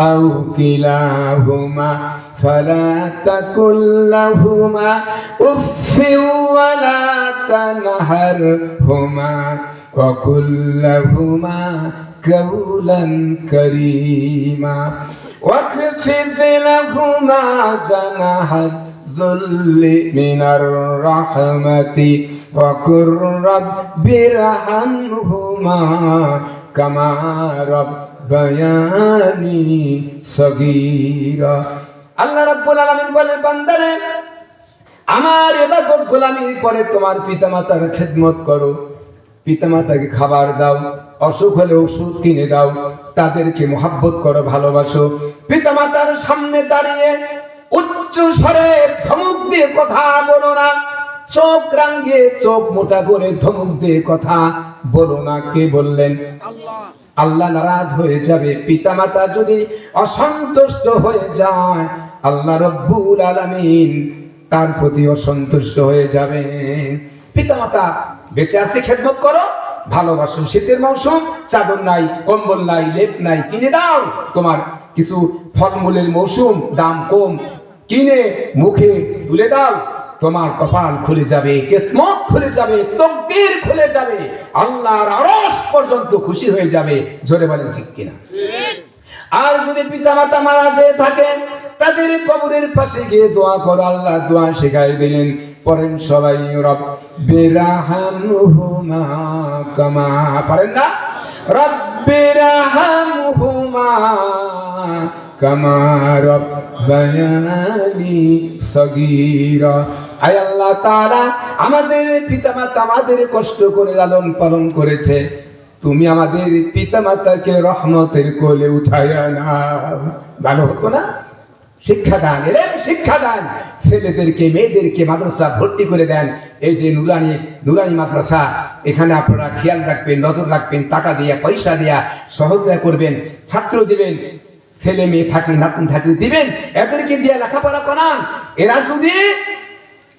أو كلاهما فلا تكن لهما أف ولا تنهرهما وقل لهما قولا كريما واخفض لهما جناح الذل من الرحمة وقل رب ارحمهما كما রব্বায়ানি সগীরা। আল্লাহ রাব্বুল আলামিন বলেন, বান্দারে, আমার এবাদত গোলামির পরে তোমার পিতামাতার খেদমত করো। পিতামাতাকে খাবার দাও, অসুখ হলে ওষুধ কিনে দাও, তাদেরকে মোহাব্বত করো, ভালোবাসো। পিতামাতার সামনে দাঁড়িয়ে উচ্চ স্বরে ধমক দিয়ে কথা বলো না। চোখ রাঙ্গিয়ে চোখ মোটা করে ধমক দিয়ে কথা বলো না। কে বললেন? আল্লাহ। নারাজ হয়ে যাবে, পিতামাতা যদি অসন্তুষ্ট হয়ে যায়, আল্লাহ রব্বুল আলামিন তার প্রতি অসন্তুষ্ট হয়ে যাবে। পিতামাতা, বেঁচে আছে, খেদমত করো ভালোবাসো শীতের মৌসুম, চাদর নাই, কম্বল নাই, লেপ নাই, কিনে দাও, তোমার কিছু ফলমূলের মৌসুম, দাম কম, কিনে, মুখে তুলে দাও তোমার কপাল খুলে যাবে, কিসমত খুলে যাবে, তকদির খুলে যাবে, আল্লাহর আরশ পর্যন্ত খুশি হয়ে যাবে। জোরে বলেন ঠিক কিনা? আর যদি পিতামাতা মারা যেয়ে থাকে তাদের কবরের পাশে গিয়ে দোয়া করো, আল্লাহ দোয়া শেখাই দিলেন। পড়েন সবাই, রব, বেরাহামহুমা কামা পারেন না? রব রব্বিরাহামহুমা কামা রব্বায়ানি সগীরা। আয় আল্লাহ তাআলা, আমাদের পিতামাতা আমাদের কষ্ট করে লালন পালন করেছে। তুমি আমাদের পিতামাতাকে রহমতের কোলে উঠাইয়া নাও। ভালো হতো না? শিক্ষাদান এরম শিক্ষাদান। ছেলেদেরকে, মেয়েদেরকে মাদ্রাসা ভর্তি করে দেন। এই যে নুরানি নুরানি মাদ্রাসা, এখানে আপনারা খেয়াল রাখবেন, নজর রাখবেন, টাকা দিয়া, পয়সা দিয়া, সহযোগিতা করবেন, ছাত্র দিবেন, ছেলে মেয়ে থাকলে নাতুন থাকলে দিবেন, এদেরকে দিয়ে লেখাপড়া করান। এরা যদি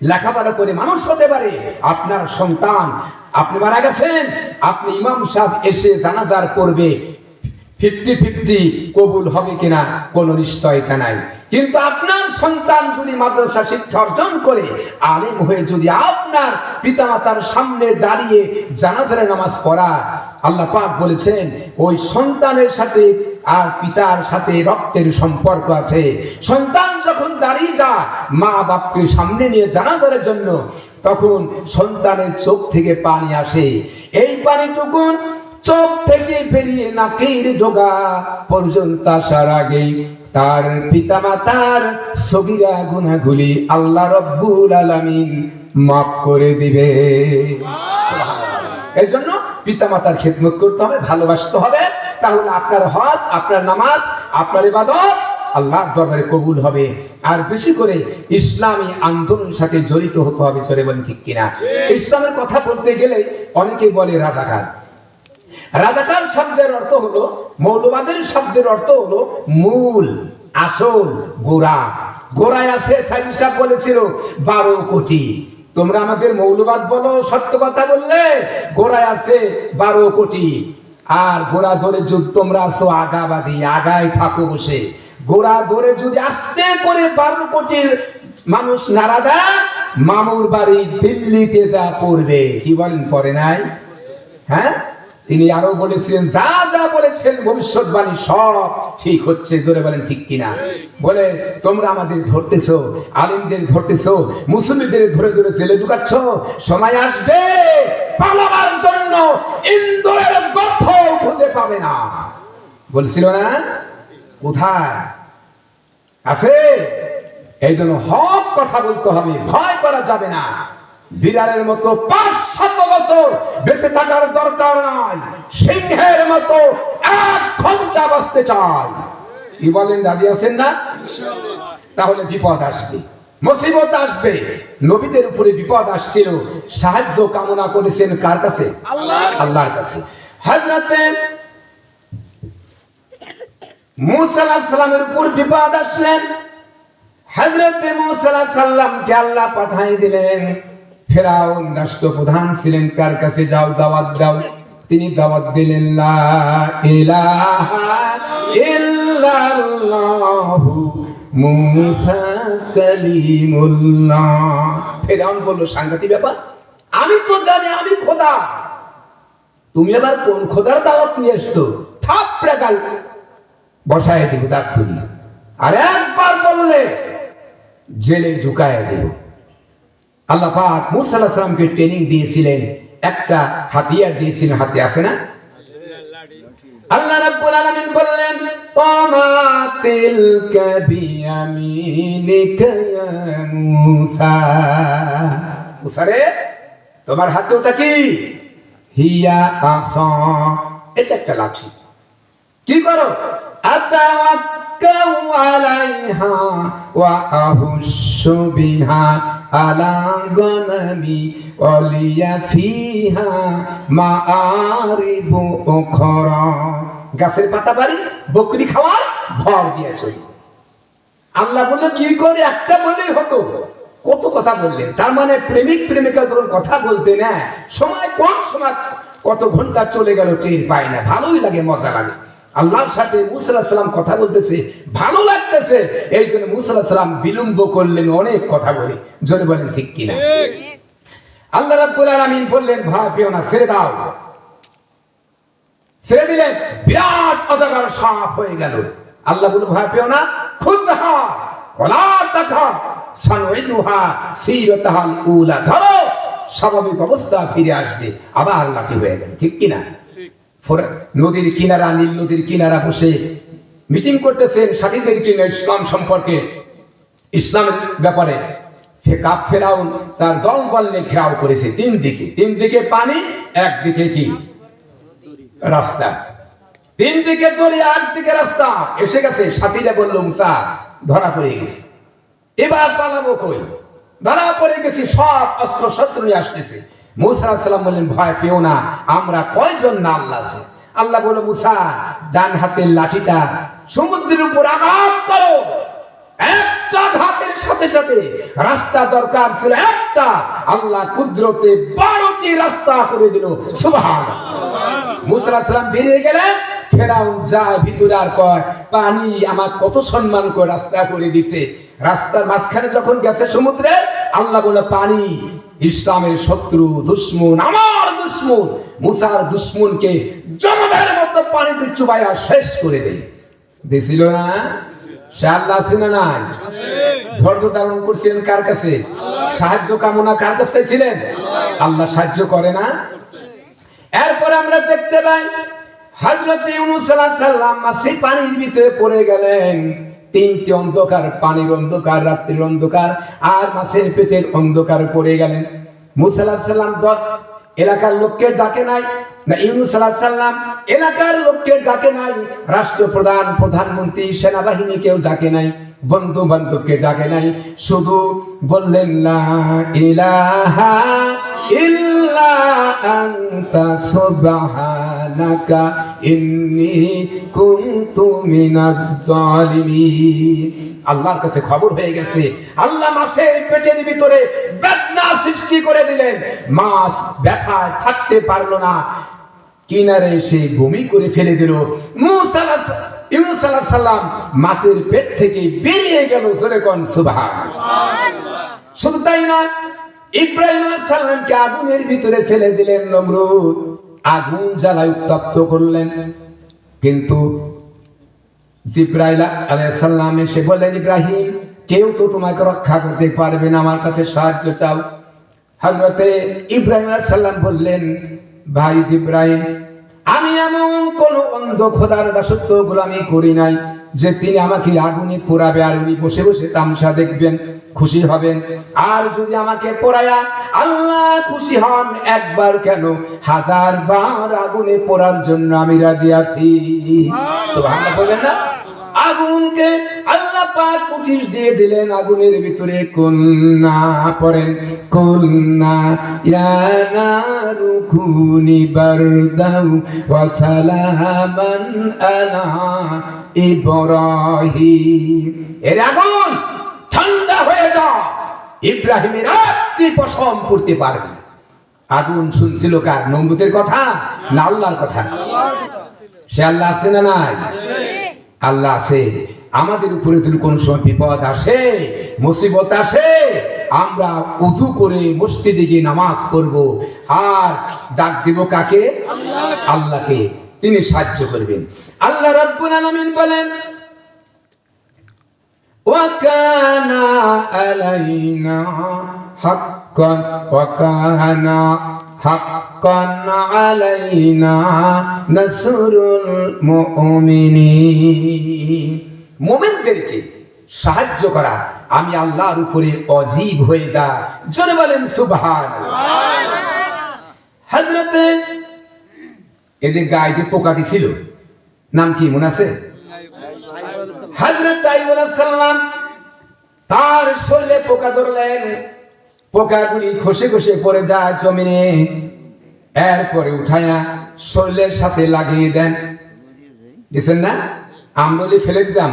লেখাপড়া করে মানুষ হতে পারে। আপনার সন্তান, আপনি মারা গেছেন, আপনি ইমাম সাহেব এসে জানাজার করবে। ফিফটি ফিফটি কবুল হবে কিনা কোনো নিশ্চয়তা নাই। কিন্তু আপনার সন্তান যদি মাদ্রাসা শিক্ষা অর্জন করে, আলেম হয়ে যদি আপনার পিতামাতার সামনে দাঁড়িয়ে জানাজারে নামাজ পড়া, আল্লাহ পাক বলেছেন, ওই সন্তানের সাথে আর পিতার সাথে রক্তের সম্পর্ক আছে। সন্তান যখন দাঁড়িয়ে যা মা বাপকে সামনে নিয়ে জানাজারের জন্য, তখন সন্তানের চোখ থেকে পানি আসে। এই পানিটুকুন চোখ থেকে বেরিয়ে নাকের ডোগা পর্যন্ত আসার আগে তার পিতামাতার সগিরা গুনাগুলি আল্লাহ রব্বুল আলামিন মাফ করে দিবে। এই জন্য পিতামাতার খেদমত করতে হবে ভালোবাসতে হবে। তাহলে আপনার হজ আপনার নামাজ আপনার ইবাদত আল্লাহর দরবারে কবুল হবে। আর বেশি করে ইসলামী আন্দোলনের সাথে জড়িত হতে হবে চলে বলেন ঠিক কিনা? ইসলামের কথা বলতে গেলে অনেকে বলে রাজাকার রাজাকার শব্দের অর্থ হলো, মৌলবাদের শব্দের অর্থ হলো মূল, আসল, গোড়া। গোড়ায় আছে সাইসাব বলেছিল, বারো কোটি। তোমরা আমাদের মৌলবাদ বলো, সত্য কথা বললে গোড়ায় আছে বারো কোটি। আর গোড়া ধরে যদি তোমরা আসো আগাবাদী, আগায় থাকো বসে। গোড়া ধরে যদি আস্তে করে বারো কোটির মানুষ নাড়া দেয়, মামুর বাড়ি দিল্লিতে যা পড়বে। কি বলেন পরে নাই? হ্যাঁ? তিনি আরও বলেছিলেন, যা যা বলেছেন ভবিষ্যৎবাণী সব ঠিক হচ্ছে। ধরে বলেন, ঠিক কিনা বলে, তোমরা আমাদের ধরতেছো, আলিমদের ধরতেছো মুসলিমদের ধরে ধরে জেলে ঢুকাচ্ছ, সময় আসবে, পালাবার জন্য ইন্দোরের গর্থ খুঁজে পাবে না। বলছিল না, কোথায়? আছে। এই জন্য হক কথা বলতে হবে, ভয় করা যাবে না। বিড়ালের মতো পাঁচ সাত বছর বেঁচে থাকার দরকার নাই। সিংহের মতো এক ঘণ্টা বাঁচতে চাই। কি বলেন রাজি আছেন না? তাহলে বিপদ আসবে। মুসিবত আসবে। নবীদের উপরে বিপদ আসছিল। সাহায্য কামনা করেছেন কার কাছে? আল্লাহর কাছে। হজরতে মুসাল্লামের উপর বিপদ আসলেন। হজরতে মুসাল্লামকে আল্লাহ পাঠাই দিলেন। ফেরাউন রাষ্ট্রপ্রধান ছিলেন, কার কাছে যাও, দাওয়াত দাও? তিনি দাওয়াত দিলেন, লা ফেরাউন বলল, সাংঘাতিক ব্যাপার? আমি তো জানি, আমি খোদা। তুমি আবার কোন খোদার দাওয়াত নিয়ে এসছো? থাপড়ে গাল বসায় দিব দাঁত আর একবার বললে, জেলে ঢুকায় দিব। আল্লাহ পাক ট্রেনিং দিয়েছিলেন। একটা হাতিয়ার দিয়েছিলেন, হাতে আছে না? আল্লাহ বললেন তোমার হাতে ওটা কি? হিয়া আসা। এটা একটা লাঠি। কি করো? আতাওয়াক্কাউ আলাইহা ওয়া বিহা। ফিহা মাআরিবু উখরা। গাছের পাতা বাড়ি বকরি খাওয়ার ভর দিয়েছে। আল্লাহ বলল, কি করে? একটা বললেই হতো। কত কথা বললেন। তার মানে প্রেমিক প্রেমিকা যখন কথা বলতে না সময় কম, সময় কত ঘণ্টা চলে গেল টের পায় না। ভালোই লাগে, মজা লাগে। আল্লাহর সাথে মুসাল্লাহ সাল্লাম কথা বলতেছে, ভালো লাগতেছে। এই জন্য মুসাল্লাহ সাল্লাম বিলম্ব করলেন, অনেক কথা বলে। জোরে বলেন, ঠিক কিনা? আল্লাহ রাব্বুল আলামিন বললেন ভয় পেও না, ছেড়ে দাও। ছেড়ে দিলেন, বিরাট অজগর সাপ হয়ে গেল। আল্লাহ বলে ভয় পেও না খুদহা ওলা তাখা সানুইদুহা সিরতাহাল উলা, ধরো, স্বাভাবিক অবস্থা ফিরে আসবে, আবার লাঠি হয়ে গেল। ঠিক কিনা? নদীর কিনারা, নীল নদীর কিনারা বসে মিটিং করতেছেন সাথীদের কিনা ইসলাম সম্পর্কে। ইসলামের ব্যাপারে ফেকা ফেরাউন তার দল নিয়ে ঘেরাও করেছে। তিন দিকে। তিন দিকে পানি একদিকে কি? রাস্তা। তিন দিকে দড়ি দিকে রাস্তা। এসে গেছে। সাথীরা বলল, মুসা, ধরা পড়ে গেছে। এবার পালাবো কই? ধরা পড়ে গেছি, সব অস্ত্র শস্ত্র নিয়ে আসতেছে। মুসা বললেন, ভয় পেও না, আমরা কয়জন না আল্লাহ আছে? আল্লাহ বলল, মুসা, ডান হাতের লাঠিটা সমুদ্রের উপর আঘাত করো। একটা ঘাতের সাথে সাথে রাস্তা দরকার ছিল একটা। আল্লাহ কুদরতে বারোটি রাস্তা করে দিল। সুবহান মুসালাম বেরিয়ে গেলে ফেরাউন যায় ভিতরে আর কয়, পানি আমার কত সম্মান করে রাস্তা করে দিছে। রাস্তার মাঝখানে যখন গেছে সমুদ্রে, আল্লাহ বলে পানি ইসলামের শত্রু, দুশ্মন, আমার দুশ্মন, মুসার দুশ্মনকে জনমের মতো পানিতে চুবাইয়া শেষ করে দেয় দিছিল না? সে আল্লাহ করছিলেন কার কাছে? সাহায্য কামনা কার কাছে ছিলেন? আল্লাহ সাহায্য করে না? এরপর আমরা দেখতে পাই পানির ভিতরে পড়ে গেলেন। তিনটি অন্ধকার, পানির অন্ধকার, রাত্রির অন্ধকার, আর মাছের পেটের অন্ধকার পড়ে গেলেন। মুসা আলাইহিস সালাম এলাকার লোককে ডাকে নাই, না ইউনুস এলাকার লোককে ডাকে নাই, রাষ্ট্রপ্রধান, প্রধানমন্ত্রী সেনাবাহিনী কেউ ডাকে নাই। বন্ধু বান্ধবকে ডাকে নাই, শুধু বললেন না ইলাহা আল্লাহর কাছে খবর হয়ে গেছে। আল্লাহ মাছের পেটের ভিতরে বেদনা সৃষ্টি করে দিলেন। মাছ ব্যথায় থাকতে পারল না। কিনারে এসে বমি করে ফেলে দিল। ইউনুস আলাইহিস সালাম মাছের পেট থেকে বেরিয়ে গেল জোরে কোন সুবহান শুধু তাই নয় ইব্রাহিম সাল্লামকে আগুনের ভিতরে ফেলে দিলেন নমরুদ। আগুন জ্বালায় উত্তপ্ত করলেন। কিন্তু জিব্রাইল আলাইসাল্লাম এসে বললেন ইব্রাহিম কেউ তো তোমাকে রক্ষা করতে পারবে না আমার কাছে সাহায্য চাও। হজরতে ইব্রাহিম সাল্লাম বললেন ভাই ইব্রাহিম আমি এমন কোন অন্ধ খোদার দাসত্ব গোলামি করি নাই যে তিনি আমাকে আগুনে পোড়াবে আর উনি বসে বসে তামসা দেখবেন খুশি হবেন। আর যদি আমাকে পোড়ায়া আল্লাহ খুশি হন একবার কেন? হাজার বার আগুনে পোড়ার জন্য আমি রাজি আছি। বলবেন না? আগুনকে আল্লাহ পাক নোটিশ দিয়ে দিলেন, আগুনের ভিতরে কন্যা পড়েন। কন্যা, ইয়া রুকুনি বারদাউ ওয়া সালামান আলা ইব্রাহিম। এর আগুন ঠান্ডা হয়ে যা। ইব্রাহিমের রাত্রি পশম করতে পারবে আগুন শুনছিল কার? নমরুদের কথা না আল্লাহর কথা? সে আল্লাহ আছে না নাই? আল্লাহ আছে আমাদের উপরে যদি কোন সময় বিপদ আসে মুসিবত আসে আমরা উজু করে মসজিদে গিয়ে নামাজ পড়ব আর ডাক দিব কাকে আল্লাহকে তিনি সাহায্য করবেন আল্লাহ রাব্বুল আলামিন বলেন وكان علينا حقا وكان حقا علينا نصر المؤمنين মোমেনদেরকে সাহায্য করা আমি আল্লাহর উপরে অজীব হয়ে যা জোরে বলেন সুবহান হজরতে এদের গায়ে যে পোকা ছিল নাম কি মনে আছে হজরত সাল্লাম তার শরীরে পোকা ধরলেন পোকাগুলি খসে খসে পড়ে যায় জমিনে। এরপরে উঠায়া শরীরের সাথে লাগিয়ে দেন। দেখছেন না? আমদলি ফেলে দিতাম।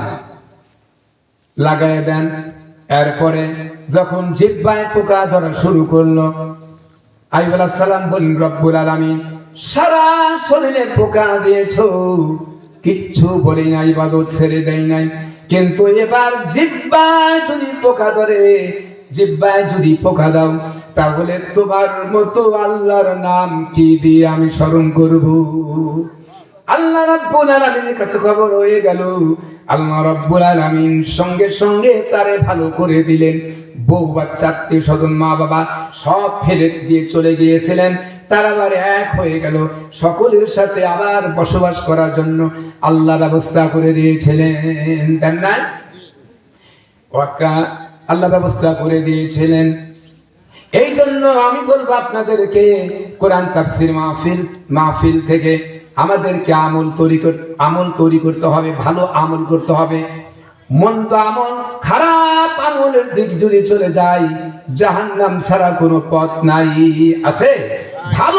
লাগাই দেন। এরপরে যখন জিব্বায় পোকা ধরা শুরু করল, আইবুল সালাম বললেন, রব্বুল আলামিন, সারা শরীরে পোকা দিয়েছ। কিচ্ছু বলি নাই, ইবাদত ছেড়ে দেয় নাই। কিন্তু এবার জিব্বায় যদি পোকা ধরে জিব্বায় যদি পোকা দাও, তাহলে তোমার মতো আল্লাহর নাম কি দিয়ে আমি স্মরণ করব? আল্লাহ রাব্বুল আলামিনের কাছে খবর হয়ে গেল, আল্লাহ রাব্বুল আলামিন সঙ্গে সঙ্গে তারে ভালো করে দিলেন। বউ বাচ্চা, আত্মীয় স্বজন, মা বাবা সব ফেলে দিয়ে চলে গিয়েছিলেন। তার আবার এক হয়ে গেল, সকলের সাথে আবার বসবাস করার জন্য আল্লাহ ব্যবস্থা করে দিয়েছিলেন। তাই না আল্লাহ ব্যবস্থা করে দিয়েছিলেন। এই জন্য আমি বলব আপনাদেরকে, কোরআন তাফসির মাহফিল মাহফিল থেকে আমাদেরকে আমল তৈরি আমল তৈরি করতে হবে, ভালো আমল করতে হবে। মন্দ আমল, খারাপ আমলের দিক যদি চলে যায়, জাহান্নাম ছাড়া কোনো পথ নাই। আছে? ভালো